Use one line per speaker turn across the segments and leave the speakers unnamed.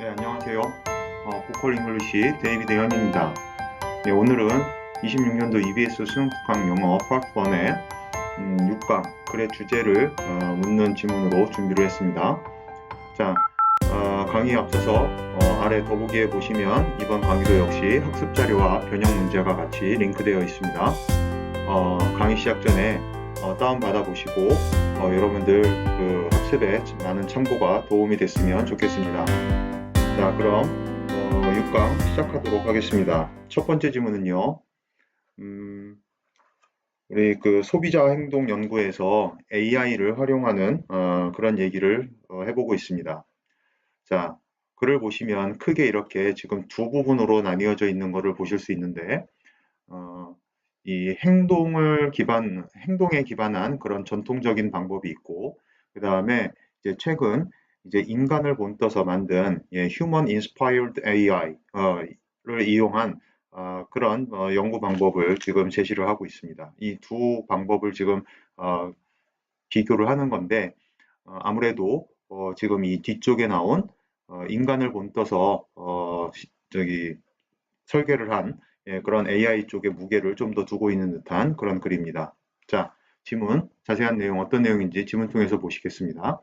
네, 안녕하세요. 어, 보컬 잉글리시 데이비드 현입니다. 네, 오늘은 26년도 EBS 수능 특강 영어 파트 1의 음, 6강 글의 주제를 어, 묻는 지문으로 준비를 했습니다. 자, 어, 강의에 앞서서 어, 아래 더보기에 보시면 이번 강의도 역시 학습 자료와 변형 문제가 같이 링크되어 있습니다. 어, 강의 시작 전에 어, 다운받아 보시고 어, 여러분들 그 학습에 많은 참고가 도움이 됐으면 좋겠습니다. 자, 그럼 어, 6강 시작하도록 하겠습니다. 첫 번째 질문은요. 음, 우리 그 소비자 행동 연구에서 AI를 활용하는 어, 그런 얘기를 어, 해보고 있습니다. 자, 글을 보시면 크게 이렇게 지금 두 부분으로 나뉘어져 있는 것을 보실 수 있는데 어, 이 행동을 기반 행동에 기반한 그런 전통적인 방법이 있고 그 다음에 이제 최근 이제 인간을 본떠서 만든 예, Human Inspired AI를 이용한 어, 그런 어, 연구 방법을 지금 제시를 하고 있습니다. 이 두 방법을 지금 어, 비교를 하는 건데 어, 아무래도 어, 지금 이 뒤쪽에 나온 어, 인간을 본떠서 어, 시- 저기 설계를 한 예, 그런 AI 쪽의 무게를 좀 더 두고 있는 듯한 그런 글입니다. 자, 지문 자세한 내용 어떤 내용인지 지문 통해서 보시겠습니다.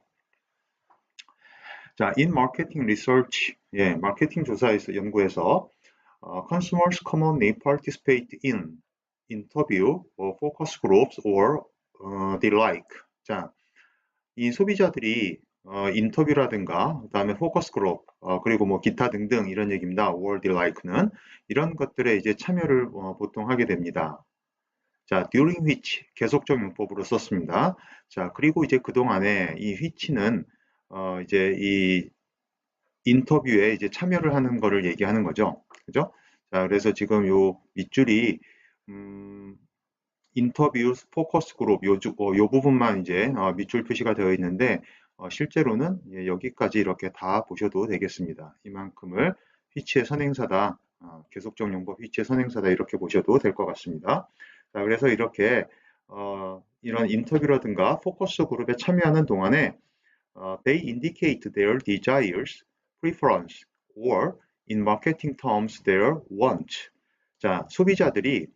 자, in marketing research, 예, 마케팅 조사에서 연구에서 어, consumers commonly participate in interview or focus groups or 어, the like. 자, 이 소비자들이 어, 인터뷰라든가 그다음에 포커스 그룹 어, 그리고 뭐 기타 등등 이런 얘기입니다. or the like는 이런 것들에 이제 참여를 어, 보통 하게 됩니다. 자, during which 계속적 용법으로 썼습니다. 자, 그리고 이제 그 동안에 이 which는 어, 이제 이 인터뷰에 이제 참여를 하는 거를 얘기하는 거죠. 그죠? 자, 그래서 지금 요 밑줄이 음, 인터뷰 포커스 그룹 요, 주- 어, 요 부분만 이제 어, 밑줄 표시가 되어 있는데 어, 실제로는 예, 여기까지 이렇게 다 보셔도 되겠습니다. 이만큼을 which의 선행사다, 어, 계속적 용법 which의 선행사다 이렇게 보셔도 될 것 같습니다. 자, 그래서 이렇게 어, 이런 인터뷰라든가 포커스 그룹에 참여하는 동안에 어, they indicate their desires, preference, or in marketing terms their want. 자, 소비자들이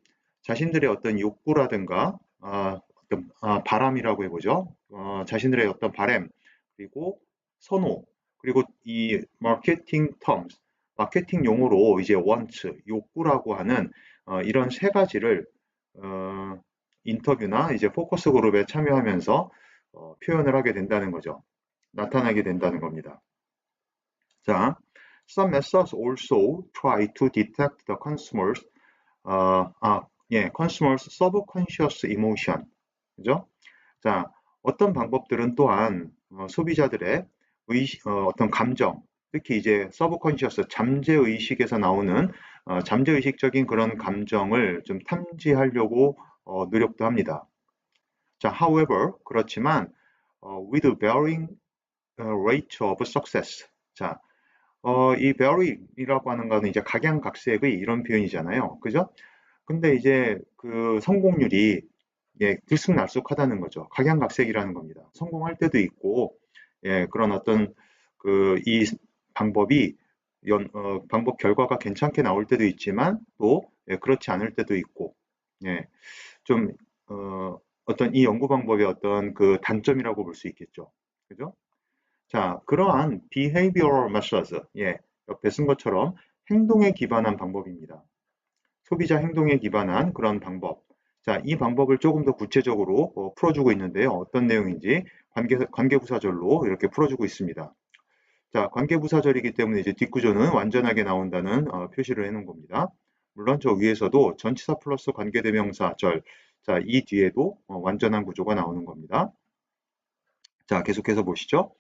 자신들의 어떤 욕구라든가 아, 어떤 아, 바람이라고 해보죠. 어, 자신들의 어떤 바램 그리고 선호 그리고 이 마케팅 terms 마케팅 용어로 이제 want 욕구라고 하는 어, 이런 세 가지를 어, 인터뷰나 이제 포커스 그룹에 참여하면서 어, 표현을 하게 된다는 거죠. 나타나게 된다는 겁니다. 자, some methods also try to detect the consumers 어, 아, 예, consumers subconscious emotion. 그죠? 자, 어떤 방법들은 또한 어, 소비자들의 의식, 어, 어떤 감정, 특히 이제 subconscious 잠재 의식에서 나오는 어, 잠재 의식적인 그런 감정을 좀 탐지하려고 어, 노력도 합니다. 자, however, 그렇지만 어, with varying 어, rate of success. 자, 어, 이 vary이라고 하는 거는 이제 각양각색의 이런 표현이잖아요. 그죠? 근데 이제 그 성공률이 예, 들쑥날쑥하다는 거죠. 각양각색이라는 겁니다. 성공할 때도 있고, 예, 그런 어떤 그 이 방법이 연, 어, 방법 결과가 괜찮게 나올 때도 있지만 또 예, 그렇지 않을 때도 있고, 예, 좀 어, 어떤 이 연구 방법의 어떤 그 단점이라고 볼 수 있겠죠. 그죠? 자, 그러한 behavioral methods, 예, 옆에 쓴 것처럼 행동에 기반한 방법입니다. 소비자 행동에 기반한 그런 방법. 자, 이 방법을 조금 더 구체적으로 어, 풀어주고 있는데요. 어떤 내용인지 관계, 관계부사절로 이렇게 풀어주고 있습니다. 자, 관계부사절이기 때문에 이제 뒷구조는 완전하게 나온다는 어, 표시를 해놓은 겁니다. 물론 저 위에서도 전치사 플러스 관계대명사절. 자, 이 뒤에도 어, 완전한 구조가 나오는 겁니다. 자, 계속해서 보시죠.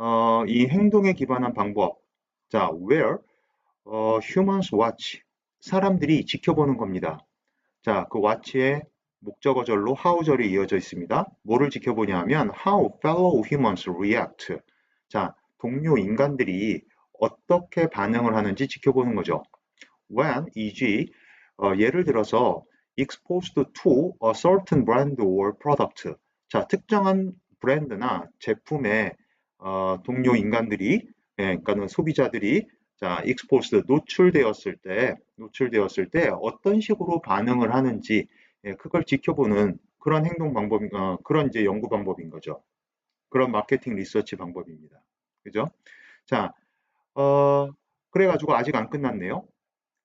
어, 이 행동에 기반한 방법. 자, where 어, humans watch. 사람들이 지켜보는 겁니다. 자, 그 watch의 목적어절로 how절이 이어져 있습니다. 뭐를 지켜보냐 하면 how fellow humans react. 자, 동료 인간들이 어떻게 반응을 하는지 지켜보는 거죠. When, e.g. 어, 예를 들어서 exposed to a certain brand or product. 자, 특정한 브랜드나 제품에 어, 동료 인간들이 예, 그러니까는 소비자들이 자, exposed 노출되었을 때, 노출되었을 때 어떤 식으로 반응을 하는지 예, 그걸 지켜보는 그런 행동 방법, 어, 그런 이제 연구 방법인 거죠. 그런 마케팅 리서치 방법입니다. 그죠? 자, 어, 그래가지고 아직 안 끝났네요.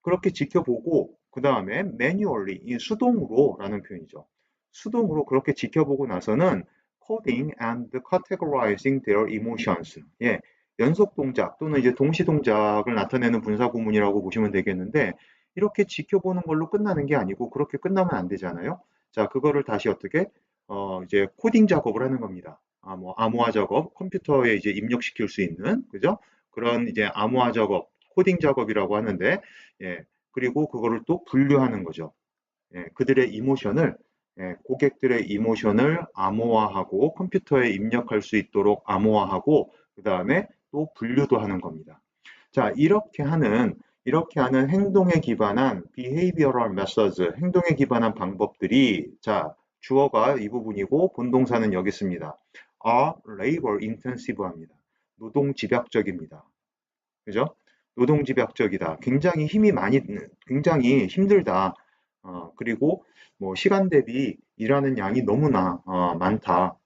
그렇게 지켜보고 그 다음에 매뉴얼리, 이 수동으로 라는 표현이죠. 수동으로 그렇게 지켜보고 나서는 coding and categorizing their emotions. 예, 연속 동작 또는 이제 동시 동작을 나타내는 분사 구문이라고 보시면 되겠는데 이렇게 지켜보는 걸로 끝나는 게 아니고 그렇게 끝나면 안 되잖아요. 자, 그거를 다시 어떻게 어, 이제 코딩 작업을 하는 겁니다. 아, 뭐 암호화 작업, 컴퓨터에 이제 입력시킬 수 있는 그죠? 그런 이제 암호화 작업, 코딩 작업이라고 하는데 예, 그리고 그거를 또 분류하는 거죠. 예, 그들의 이모션을 예, 고객들의 이모션을 암호화하고 컴퓨터에 입력할 수 있도록 암호화하고 그 다음에 또 분류도 하는 겁니다. 자, 이렇게 하는 이렇게 하는 행동에 기반한 behavioral methods, 행동에 기반한 방법들이 자, 주어가 이 부분이고 본동사는 여기 있습니다. are labor intensive 합니다. 노동 집약적입니다. 그죠? 노동 집약적이다. 굉장히 힘이 많이, 굉장히 힘들다. 어, 그리고 뭐 시간 대비 일하는 양이 너무나 어, 많다.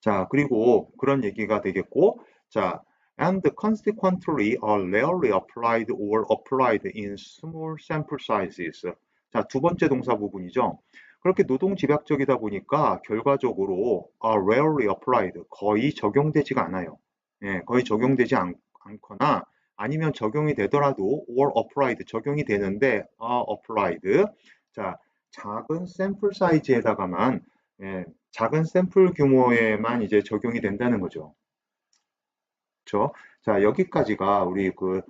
자, 그리고 그런 얘기가 되겠고, 자, and consequently are rarely applied or applied in small sample sizes. 자, 두 번째 동사 부분이죠. 그렇게 노동 집약적이다 보니까 결과적으로 are rarely applied, 거의 적용되지가 않아요. 예, 거의 적용되지 않, 않거나 아니면 적용이 되더라도 or applied, 적용이 되는데 are applied. 자, 작은 샘플 사이즈에다가만 예, 작은 샘플 규모에만 이제 적용이 된다는 거죠. 그렇죠? 자, 여기까지가 우리 그,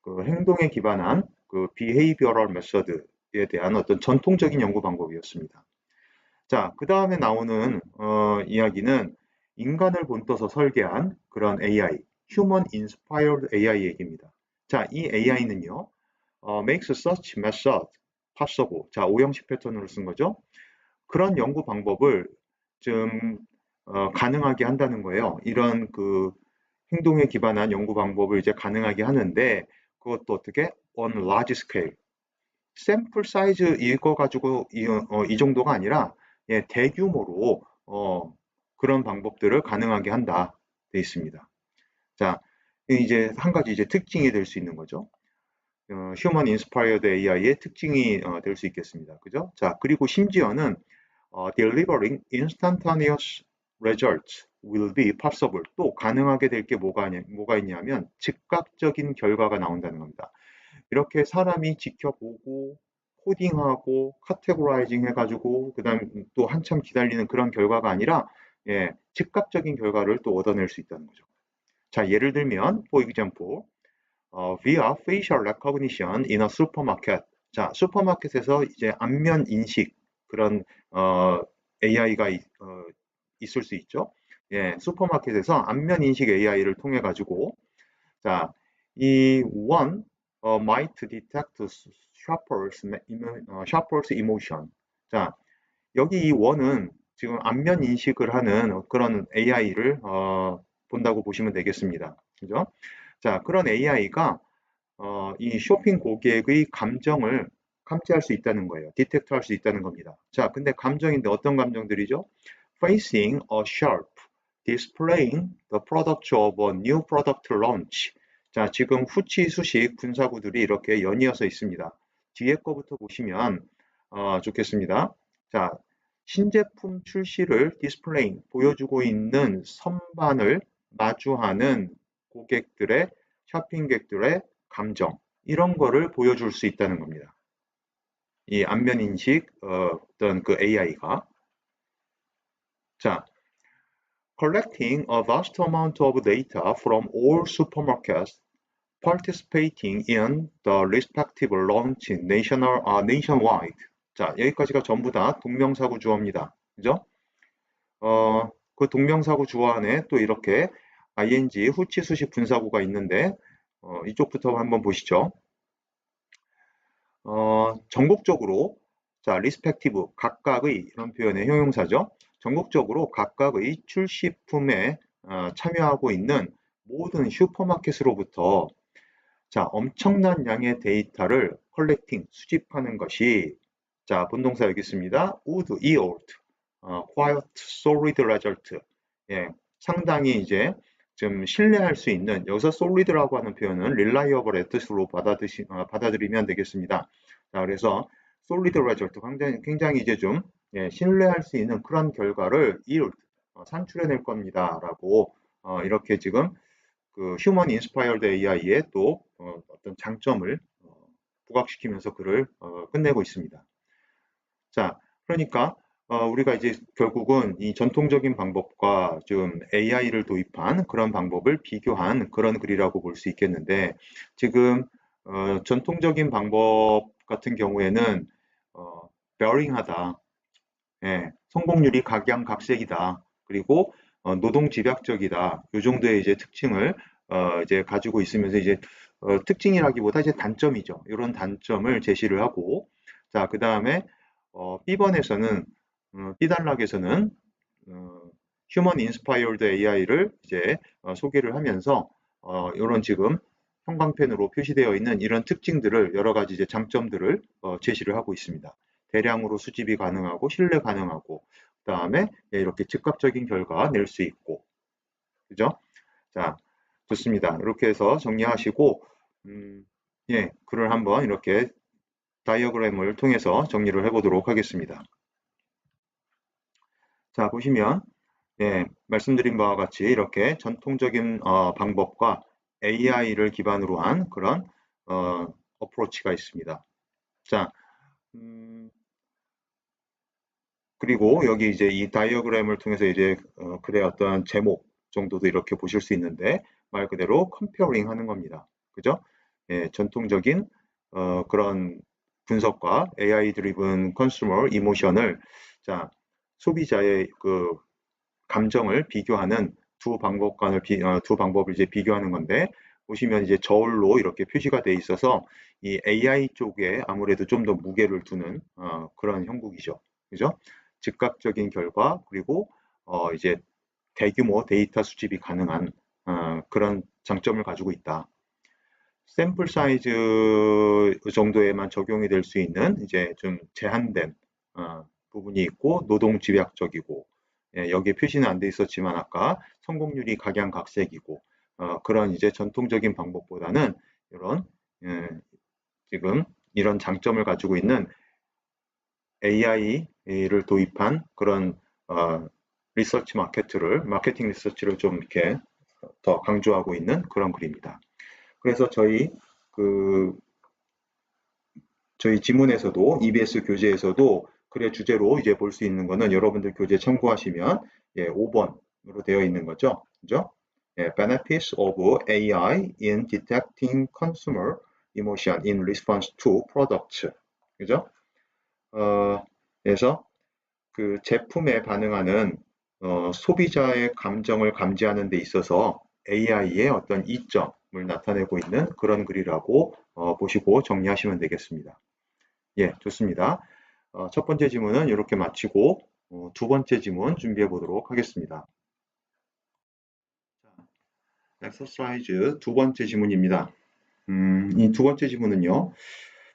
그 행동에 기반한 그 behavioral method에 대한 어떤 전통적인 연구 방법이었습니다. 자, 그 다음에 나오는 어, 이야기는 인간을 본떠서 설계한 그런 AI, Human Inspired AI 얘기입니다. 자, 이 AI는요, 어, makes such method possible. 자, 오형식 패턴으로 쓴 거죠. 그런 연구 방법을 좀 어, 가능하게 한다는 거예요. 이런 그 행동에 기반한 연구 방법을 이제 가능하게 하는데 그것도 어떻게 on large scale 샘플 사이즈 이거 가지고 이, 어, 이 정도가 아니라 예, 대규모로 어, 그런 방법들을 가능하게 한다 돼 있습니다. 자 이제 한 가지 이제 특징이 될 수 있는 거죠. 어, Human Inspired AI의 특징이 어, 될수 있겠습니다. 그죠? 자 그리고 심지어는 어, delivering instantaneous results will be possible. 또 가능하게 될 게 뭐가, 뭐가 있냐면 즉각적인 결과가 나온다는 겁니다. 이렇게 사람이 지켜보고 코딩하고 카테고라이징 해가지고 그 다음 또 한참 기다리는 그런 결과가 아니라 예, 즉각적인 결과를 또 얻어낼 수 있다는 거죠. 자, 예를 들면 for example, 어, via facial recognition in a supermarket. 자, 슈퍼마켓에서 이제 안면 인식 그런 어, AI가 어, 있을 수 있죠. 예, 슈퍼마켓에서 안면 인식 AI를 통해 가지고 자, 이 one 어, might detect shoppers, 어, shoppers emotion. 자, 여기 이 원은 지금 안면 인식을 하는 그런 AI를 어, 본다고 보시면 되겠습니다. 그죠? 자, 그런 AI가 어, 이 쇼핑 고객의 감정을 감지할 수 있다는 거예요. 디텍트 할 수 있다는 겁니다. 자, 근데 감정인데 어떤 감정들이죠? Facing a sharp, displaying the product of a new product launch. 자, 지금 후치 수식 분사구들이 이렇게 연이어서 있습니다. 뒤에 거부터 보시면 어, 좋겠습니다. 자, 신제품 출시를 디스플레이 보여주고 있는 선반을 마주하는 고객들의 쇼핑객들의 감정 이런 거를 보여줄 수 있다는 겁니다. 이 안면 인식 어, 어떤 그 AI가 자 collecting a vast amount of data from all supermarkets participating in the respective launch national, uh, nationwide. 자, 여기까지가 전부 다 동명사구 주어입니다. 그죠? 어, 그 동명사구 주어 안에 또 이렇게 ing, 후치, 수식, 분사구가 있는데 어, 이쪽부터 한번 보시죠. 어, 전국적으로 자, respective 각각의 이런 표현의 형용사죠. 전국적으로 각각의 출시품에 어, 참여하고 있는 모든 슈퍼마켓으로부터 자, 엄청난 양의 데이터를 컬렉팅, 수집하는 것이 자, 본동사 여기 있습니다. would yield 어, quite solid result. 예, 상당히 이제 좀 신뢰할 수 있는 여기서 solid라고 하는 표현은 reliable의 뜻으로 받아들이, 어, 받아들이면 되겠습니다. 자, 그래서 solid result 굉장히, 굉장히 이제 좀 예, 신뢰할 수 있는 그런 결과를 yield 어, 산출해낼 겁니다라고 어, 이렇게 지금 그 휴먼 인스파이어드 AI의 또 어, 떤 장점을 어, 부각시키면서 글을 어, 끝내고 있습니다. 자, 그러니까 어, 우리가 이제 결국은 이 전통적인 방법과 좀 AI를 도입한 그런 방법을 비교한 그런 글이라고 볼 수 있겠는데 지금 어, 전통적인 방법 같은 경우에는 어, 베어링하다, 예, 성공률이 각양각색이다, 그리고 어, 노동 집약적이다, 이 정도의 이제 특징을 어, 이제 가지고 있으면서 이제 어, 특징이라기보다 이제 단점이죠. 이런 단점을 제시를 하고 자, 그 다음에 어, B번에서는 어, B단락에서는 어, Human Inspired AI를 이제 어, 소개를 하면서 어, 이런 지금 형광펜으로 표시되어 있는 이런 특징들을 여러 가지 이제 장점들을 어, 제시를 하고 있습니다. 대량으로 수집이 가능하고 신뢰 가능하고 그 다음에 예, 이렇게 즉각적인 결과 낼 수 있고 그죠? 자 좋습니다. 이렇게 해서 정리하시고 음, 예 글을 한번 이렇게 다이어그램을 통해서 정리를 해보도록 하겠습니다. 자 보시면 예, 말씀드린 바와 같이 이렇게 전통적인 어, 방법과 AI를 기반으로 한 그런 어, 어프로치가 있습니다. 자, 음, 그리고 여기 이제 이 다이어그램을 통해서 이제 어, 글의 어떤 제목 정도도 이렇게 보실 수 있는데 말 그대로 컴페어링 하는 겁니다. 그죠? 예, 전통적인 어, 그런 분석과 AI 드리븐 컨슈머 이모션을 자 소비자의 그 감정을 비교하는 두 방법간을 비, 어, 두 방법을 이제 비교하는 건데 보시면 이제 저울로 이렇게 표시가 돼 있어서 이 AI 쪽에 아무래도 좀 더 무게를 두는 어, 그런 형국이죠. 그죠? 즉각적인 결과 그리고 어 이제 대규모 데이터 수집이 가능한 어 그런 장점을 가지고 있다. 샘플 사이즈 정도에만 적용이 될 수 있는 이제 좀 제한된 어 부분이 있고 노동 집약적이고 예, 여기에 표시는 안 돼 있었지만 아까 성공률이 각양각색이고 어, 그런 이제 전통적인 방법보다는 이런 예, 지금 이런 장점을 가지고 있는 AI를 도입한 그런 어, 리서치 마케트를 마케팅 리서치를 좀 이렇게 더 강조하고 있는 그런 글입니다. 그래서 저희 그 저희 지문에서도 EBS 교재에서도 글의 주제로 이제 볼 수 있는 거는 여러분들 교재 참고하시면 예, 5번으로 되어 있는 거죠. 그죠? 예, Benefits of AI in detecting consumer emotion in response to products. 그죠? 어, 그래서 그 제품에 반응하는 어, 소비자의 감정을 감지하는 데 있어서 AI의 어떤 이점을 나타내고 있는 그런 글이라고 어, 보시고 정리하시면 되겠습니다. 예, 좋습니다. 어, 첫 번째 지문은 이렇게 마치고 어, 두 번째 지문 준비해 보도록 하겠습니다. 엑서사이즈 두 번째 지문입니다. 음, 이 두 번째 지문은요.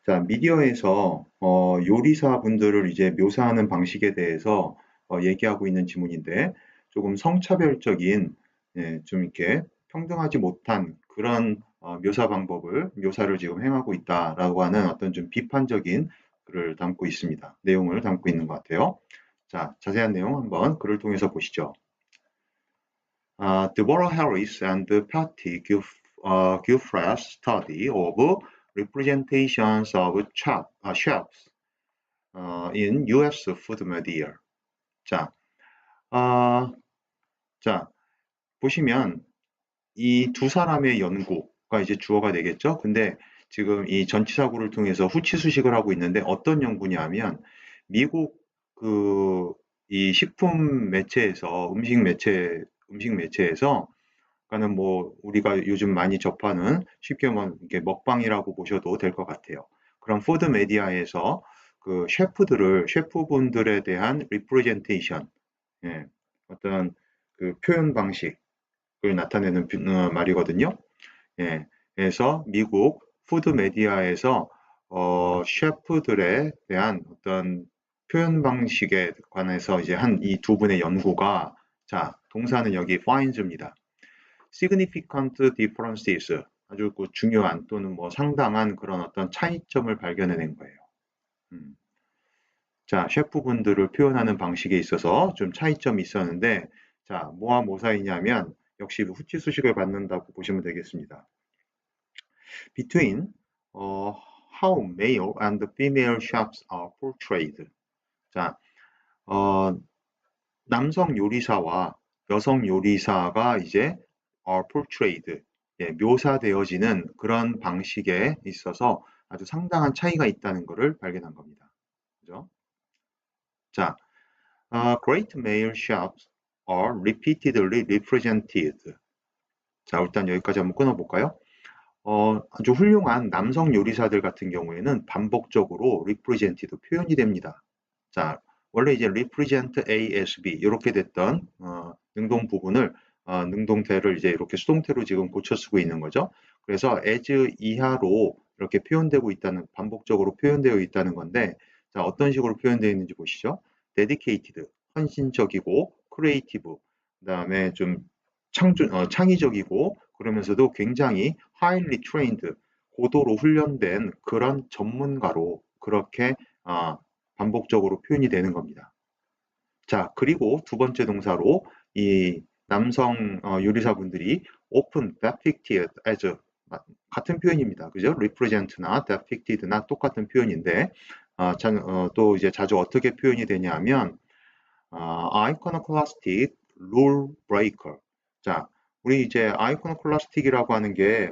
자, 미디어에서 어, 요리사 분들을 이제 묘사하는 방식에 대해서 어, 얘기하고 있는 지문인데 조금 성차별적인 예, 좀 이렇게 평등하지 못한 그런 어, 묘사 방법을 묘사를 지금 행하고 있다라고 하는 어떤 좀 비판적인 글을 담고 있습니다. 내용을 담고 있는 것 같아요. 자, 자세한 내용 한번 글을 통해서 보시죠. Uh, Deborah Harris and Patty uh, Gilfresh study of representations of chef, uh, chefs uh, in U.S. food media. 자, 어, 자 보시면 이 두 사람의 연구가 이제 주어가 되겠죠. 근데 지금 이 전치사구를 통해서 후치 수식을 하고 있는데 어떤 연구냐면 미국 그 이 식품 매체에서 음식 매체 음식 매체에서 그러니까는 뭐 우리가 요즘 많이 접하는 쉽게 뭐 이게 먹방이라고 보셔도 될 것 같아요. 그런 푸드 메디아에서 그 셰프들을 셰프분들에 대한 리프레젠테이션 예, 어떤 그 표현 방식 나타내는 어, 말이거든요. 예, 그래서 미국 푸드 메디아에서 어, 셰프들에 대한 어떤 표현 방식에 관해서 이제 한 이 두 분의 연구가 자 동사는 여기 finds입니다. significant differences 아주 그 중요한 또는 뭐 상당한 그런 어떤 차이점을 발견해낸 거예요. 음. 자, 셰프분들을 표현하는 방식에 있어서 좀 차이점이 있었는데, 자, 뭐와 뭐 사이냐면, 역시 후치 수식을 받는다고 보시면 되겠습니다. Between uh, how male and female chefs are portrayed. 자, 어, 남성 요리사와 여성 요리사가 이제 are portrayed, 예, 묘사되어지는 그런 방식에 있어서 아주 상당한 차이가 있다는 것을 발견한 겁니다. 그죠? 자, uh, great male chefs are repeatedly represented. 자, 일단 여기까지 한번 끊어볼까요? 어, 아주 훌륭한 남성 요리사들 같은 경우에는 반복적으로 represented 표현이 됩니다. 자, 원래 이제 represent A, S, B 이렇게 됐던 어, 능동 부분을 어, 능동태를 이제 이렇게 수동태로 지금 고쳐 쓰고 있는 거죠. 그래서 as 이하로 이렇게 표현되고 있다는 반복적으로 표현되어 있다는 건데 자 어떤 식으로 표현되어 있는지 보시죠. dedicated 헌신적이고 creative 그다음에 좀 창조, 어, 창의적이고 그러면서도 굉장히 highly trained 고도로 훈련된 그런 전문가로 그렇게 어, 반복적으로 표현이 되는 겁니다. 자 그리고 두 번째 동사로 이 남성 어, 요리사분들이 often depicted as 같은 표현입니다. 그죠? represent나 depicted나 똑같은 표현인데 어, 자, 어, 또 이제 자주 어떻게 표현이 되냐면 어, iconoclastic rule breaker. 자, 우리 이제 iconoclastic이라고 하는 게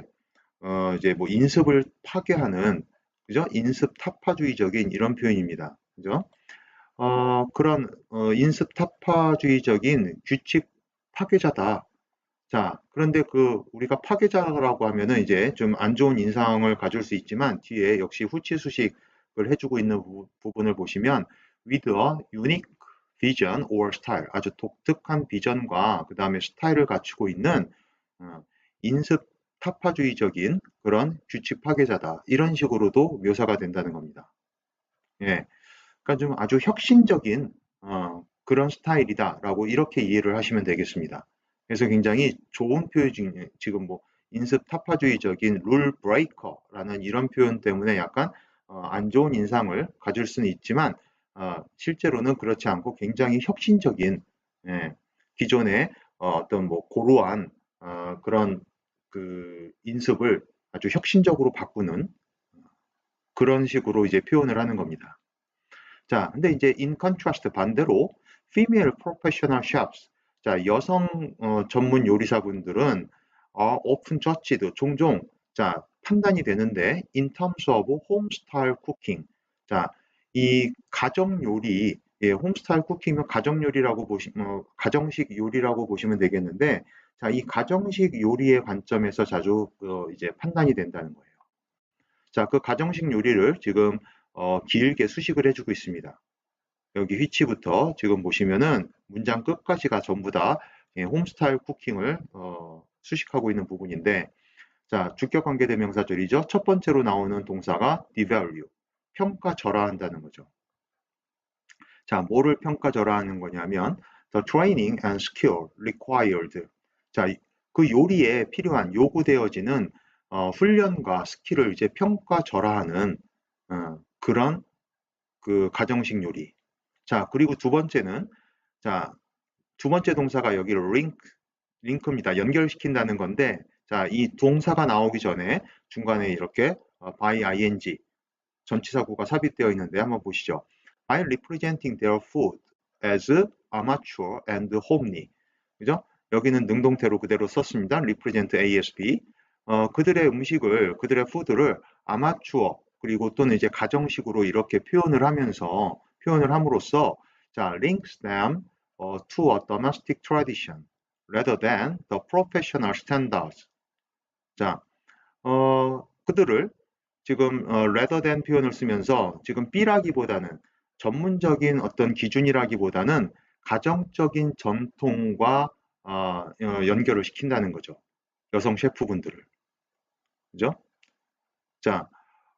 어, 이제 뭐 인습을 파괴하는 그죠? 인습 타파주의적인 이런 표현입니다. 그죠? 어, 그런 어, 인습 타파주의적인 규칙 파괴자다. 자, 그런데 그 우리가 파괴자라고 하면은 이제 좀 안 좋은 인상을 가질 수 있지만 뒤에 역시 후치 수식을 해주고 있는 부, 분을 보시면 with a unique vision or style 아주 독특한 비전과 그 다음에 스타일을 갖추고 있는 어, 인습 타파주의적인 그런 규칙 파괴자다 이런 식으로도 묘사가 된다는 겁니다. 예, 그러니까 좀 아주 혁신적인 어, 그런 스타일이다라고 이렇게 이해를 하시면 되겠습니다. 그래서 굉장히 좋은 표현 중 지금 뭐 인습 타파주의적인 룰 브레이커라는 이런 표현 때문에 약간 어, 안 좋은 인상을 가질 수는 있지만 어, 실제로는 그렇지 않고 굉장히 혁신적인 예, 기존의 어, 떤뭐 고루한 어, 그런 그 인습을 아주 혁신적으로 바꾸는 그런 식으로 이제 표현을 하는 겁니다. 자, 근데 이제 in contrast 반대로 female professional chefs. 자, 여성 어, 전문 요리사분들은 어, open judged 종종 자, 판단이 되는데 in terms of home style cooking. 자, 이 가정 요리 예, 홈스타일 쿠킹은 가정 요리라고 보시 어, 가정식 요리라고 보시면 되겠는데 자, 이 가정식 요리의 관점에서 자주 어, 이제 판단이 된다는 거예요. 자, 그 가정식 요리를 지금 어, 길게 수식을 해주고 있습니다. 여기 위치부터 지금 보시면은 문장 끝까지가 전부 다 예, 홈스타일 쿠킹을 어, 수식하고 있는 부분인데 자 주격 관계 대명사절이죠. 첫 번째로 나오는 동사가 devalue 평가절하한다는 거죠. 자 뭐를 평가절하하는 거냐면 the training and skill required 자 그 요리에 필요한 요구되어지는 어, 훈련과 스킬을 이제 평가절하하는 어, 그런 그 가정식 요리 자, 그리고 두 번째는 자, 두 번째 동사가 여기 링크 링크입니다. 연결시킨다는 건데 자, 이 동사가 나오기 전에 중간에 이렇게 어, by ing 전치사구가 삽입되어 있는데 한번 보시죠. By representing their food as amateur and homely. 그죠? 여기는 능동태로 그대로 썼습니다. represent ASB. 어, 그들의 음식을, 그들의 푸드를 아마추어, 그리고 또는 이제 가정식으로 이렇게 표현을 하면서 표현을 함으로써 자, links them uh, to a domestic tradition rather than the professional standards. 자, 어, 그들을 지금 어, rather than 표현을 쓰면서 지금 B라기보다는 전문적인 어떤 기준이라기보다는 가정적인 전통과 아, 어, 연결을 시킨다는 거죠. 여성 셰프분들을. 그죠? 자,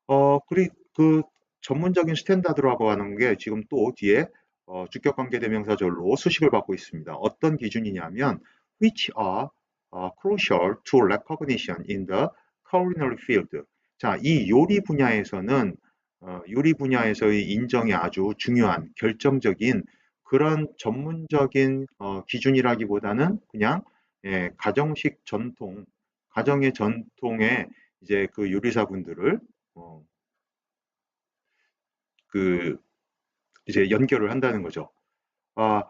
어, 그리, 그 전문적인 스탠다드라고 하는 게 지금 또 뒤에 어, 주격 관계 대명사절로 수식을 받고 있습니다. 어떤 기준이냐면 which are uh, crucial to recognition in the culinary field. 자, 이 요리 분야에서는 어, 요리 분야에서의 인정이 아주 중요한 결정적인 그런 전문적인 어, 기준이라기보다는 그냥 예, 가정식 전통, 가정의 전통의 이제 그 요리사분들을 어, 그 이제 연결을 한다는 거죠. 아,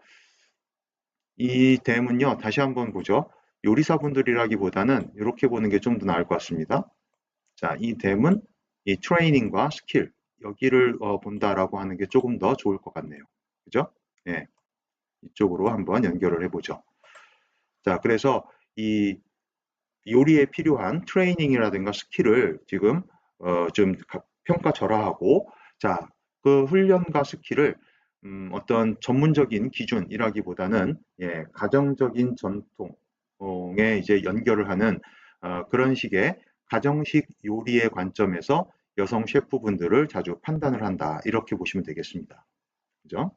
이 댐은요, 다시 한번 보죠. 요리사분들이라기보다는 이렇게 보는 게 좀 더 나을 것 같습니다. 자, 이 댐은 이 트레이닝과 스킬, 여기를 어, 본다라고 하는 게 조금 더 좋을 것 같네요. 그죠? 예. 이쪽으로 한번 연결을 해보죠. 자, 그래서 이 요리에 필요한 트레이닝이라든가 스킬을 지금 어, 좀 평가절하하고 자, 그 훈련과 스킬을 음, 어떤 전문적인 기준이라기보다는 예, 가정적인 전통에 이제 연결을 하는 어, 그런 식의 가정식 요리의 관점에서 여성 셰프분들을 자주 판단을 한다. 이렇게 보시면 되겠습니다. 그죠?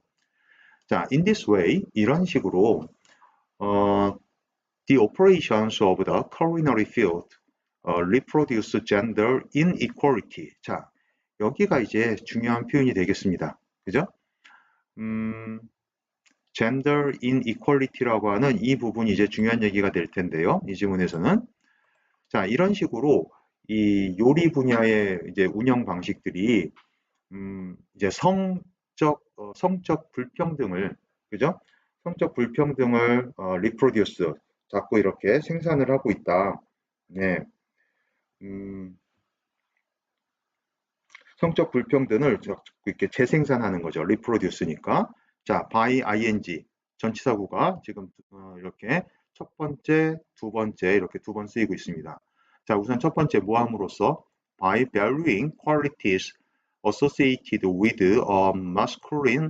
자, in this way, 이런 식으로 어, the operations of the culinary field uh, reproduce gender inequality. 자, 여기가 이제 중요한 표현이 되겠습니다. 그죠? 음, gender inequality라고 하는 이 부분이 이제 중요한 얘기가 될 텐데요. 이 지문에서는 자, 이런 식으로 이 요리 분야의 이제 운영 방식들이 음, 이제 성적 어, 성적 불평등을 그죠? 성적 불평등을 어, 리프로듀스 자꾸 이렇게 생산을 하고 있다. 네. 음, 성적 불평등을 자꾸 이렇게 재생산하는 거죠. 리프로듀스니까. 자, by ing 전치사구가 지금 어, 이렇게 첫 번째, 두 번째 이렇게 두 번 쓰이고 있습니다. 자, 우선 첫 번째 모함으로써 by valuing qualities associated with a masculine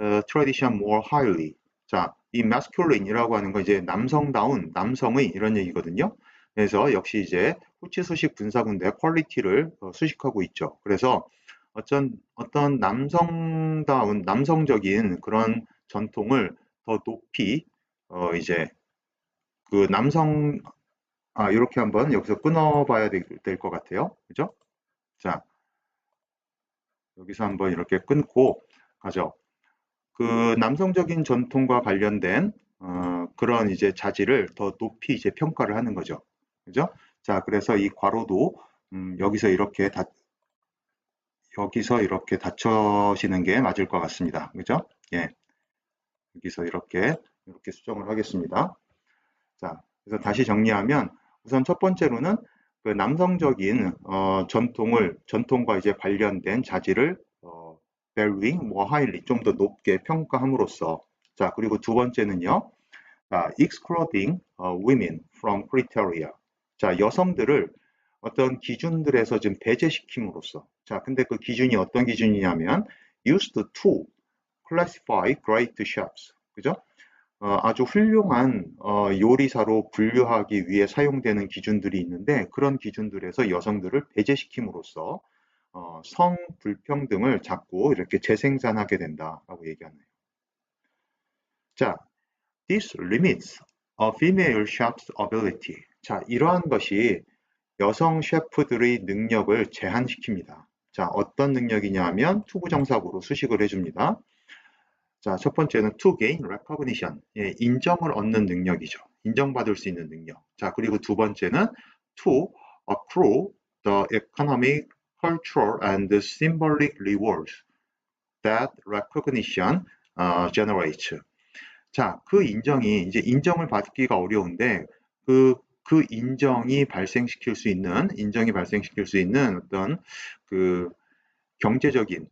uh, tradition more highly. 자, 이 masculine이라고 하는 건 이제 남성다운 남성의 이런 얘기거든요. 그래서 역시 이제 후치 수식 분사군대 퀄리티를 어, 수식하고 있죠. 그래서 어떤 어떤 남성다운 남성적인 그런 전통을 더 높이 어 이제 그 남성 아, 이렇게 한번 여기서 끊어봐야 될 것 같아요. 그죠? 자, 여기서 한번 이렇게 끊고 가죠. 그 남성적인 전통과 관련된 어, 그런 이제 자질을 더 높이 이제 평가를 하는 거죠. 그죠? 자, 그래서 이 괄호도 음, 여기서 이렇게 다 여기서 이렇게 닫혀지는 게 맞을 것 같습니다. 그죠? 예. 여기서 이렇게 이렇게 수정을 하겠습니다. 자, 그래서 다시 정리하면 우선 첫 번째로는 그 남성적인 어, 전통을 전통과 이제 관련된 자질을 어, valuing more highly 좀 더 높게 평가함으로써 자 그리고 두 번째는요. 자, excluding uh, women from criteria. 자 여성들을 어떤 기준들에서 좀 배제시킴으로써 자 근데 그 기준이 어떤 기준이냐면 used to classify great chefs 그죠 어, 아주 훌륭한 어, 요리사로 분류하기 위해 사용되는 기준들이 있는데 그런 기준들에서 여성들을 배제시킴으로써 어, 성 불평등을 자꾸 이렇게 재생산하게 된다라고 얘기하네요. 자, this limits a female chef's ability. 자, 이러한 것이 여성 셰프들의 능력을 제한시킵니다. 자, 어떤 능력이냐 면 투부정사구로 수식을 해줍니다. 자, 첫 번째는 to gain recognition. 예, 인정을 얻는 능력이죠. 인정받을 수 있는 능력. 자, 그리고 두 번째는 to accrue the economic, cultural, and symbolic rewards that recognition uh, generates. 자, 그 인정이 이제 인정을 받기가 어려운데 그, 그 인정이 발생시킬 수 있는, 인정이 발생시킬 수 있는 어떤 그 경제적인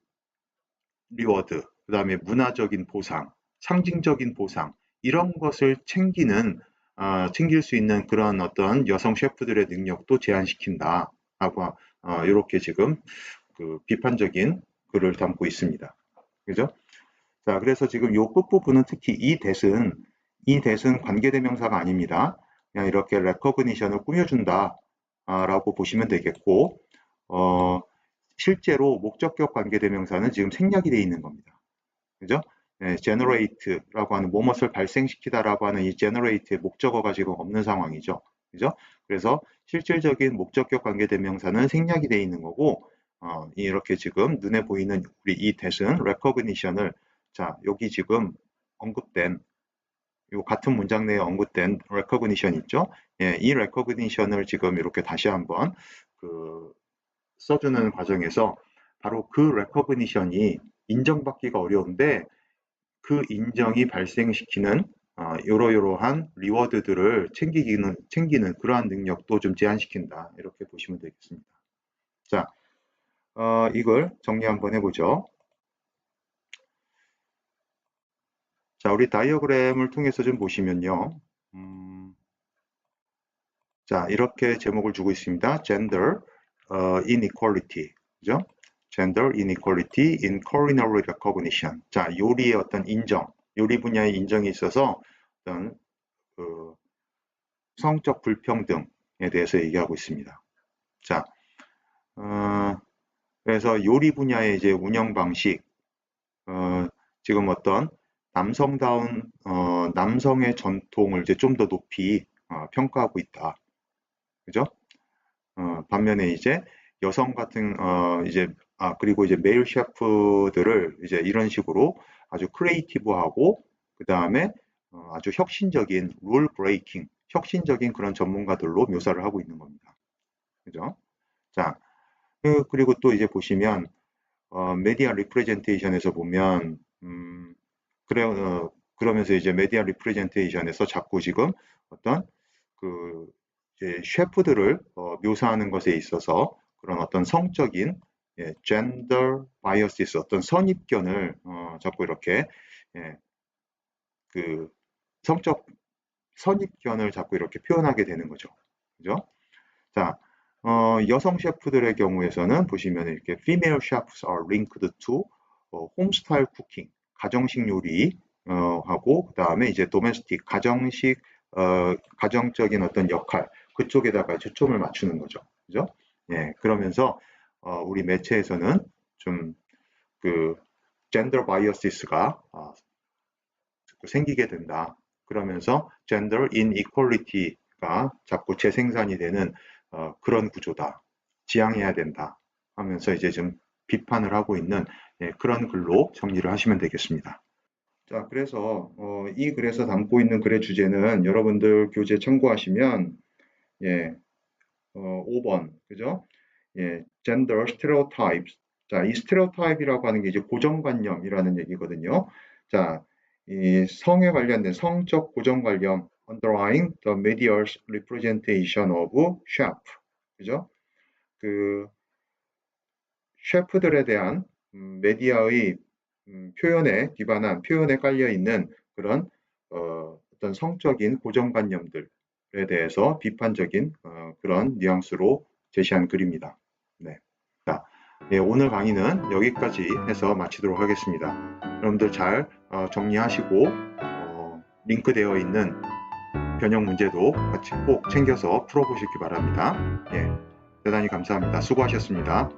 리워드, 그 다음에 문화적인 보상, 상징적인 보상 이런 것을 챙기는 어, 챙길 수 있는 그런 어떤 여성 셰프들의 능력도 제한시킨다 하고 어, 이렇게 지금 그 비판적인 글을 담고 있습니다. 그죠? 자, 그래서 지금 요 끝부분은 특히 이 대은 이 that은 관계대명사가 아닙니다. 그냥 이렇게 recognition을 꾸며준다 아, 라고 보시면 되겠고 어, 실제로 목적격 관계대명사는 지금 생략이 되어 있는 겁니다. 그죠? 네, generate라고 하는 무엇을 발생시키다라고 하는 이 generate의 목적어가 지금 없는 상황이죠. 그죠? 그래서 실질적인 목적격 관계 대명사는 생략이 되어 있는 거고 어, 이렇게 지금 눈에 보이는 우리 이 that은 recognition을 자 여기 지금 언급된 요 같은 문장 내에 언급된 recognition 있죠? 예, 이 recognition을 지금 이렇게 다시 한번 그 써주는 과정에서 바로 그 recognition이 인정받기가 어려운데 그 인정이 발생시키는 어, 요러요러한 리워드들을 챙기기는 챙기는 그러한 능력도 좀 제한시킨다 이렇게 보시면 되겠습니다. 자, 어, 이걸 정리 한번 해보죠. 자, 우리 다이어그램을 통해서 좀 보시면요. 음, 자, 이렇게 제목을 주고 있습니다. Gender 어, Inequality. 그죠? Gender Inequality in Culinary Recognition. 자, 요리의 어떤 인정, 요리 분야의 인정이 있어서 어떤 그 성적 불평등에 대해서 얘기하고 있습니다. 자, 어, 그래서 요리 분야의 이제 운영 방식, 어, 지금 어떤 남성다운 어, 남성의 전통을 이제 좀 더 높이 어, 평가하고 있다. 그죠? 어, 반면에 이제 여성 같은 어, 이제 아 그리고 이제 메일 셰프들을 이제 이런 식으로 아주 크리에이티브하고 그 다음에 어, 아주 혁신적인 룰 브레이킹, 혁신적인 그런 전문가들로 묘사를 하고 있는 겁니다. 그죠? 자, 그, 그리고 또 이제 보시면 어, 메디아 리프레젠테이션에서 보면 음, 그래 어, 그러면서 이제 메디아 리프레젠테이션에서 자꾸 지금 어떤 그 셰프들을 어, 묘사하는 것에 있어서 그런 어떤 성적인 예, gender biases 어떤 선입견을 어, 자꾸 이렇게 예, 그 성적 선입견을 자꾸 이렇게 표현하게 되는 거죠. 그죠? 자, 어, 여성 셰프들의 경우에서는 보시면 이렇게 female chefs are linked to 어, 홈스타일 쿠킹, 가정식 요리 어, 하고 그 다음에 이제 도메스틱 가정식 어, 가정적인 어떤 역할 그쪽에다가 초점을 맞추는 거죠. 그죠? 예, 그러면서 어, 우리 매체에서는 좀그 젠더 바이어시스가 어, 생기게 된다. 그러면서 젠더 인이퀄리티가 자꾸 재생산이 되는 어, 그런 구조다. 지양해야 된다. 하면서 이제 좀 비판을 하고 있는 예, 그런 글로 정리를 하시면 되겠습니다. 자, 그래서 어, 이 글에서 담고 있는 글의 주제는 여러분들 교재 참고하시면 예, 어, 5번, 그죠? 예, gender stereotypes. 자, 이 stereotype이라고 하는 게 이제 고정관념이라는 얘기거든요. 자, 이 성에 관련된 성적 고정관념, underlying the media's representation of chef. 그죠? 그, 셰프들에 대한 음, 메디아의 음, 표현에 기반한 표현에 깔려 있는 그런 어, 어떤 성적인 고정관념들에 대해서 비판적인 어, 그런 뉘앙스로 제시한 글입니다. 네. 자, 예, 오늘 강의는 여기까지 해서 마치도록 하겠습니다. 여러분들 잘 어, 정리하시고 어, 링크되어 있는 변형 문제도 같이 꼭 챙겨서 풀어보시기 바랍니다. 예, 대단히 감사합니다. 수고하셨습니다.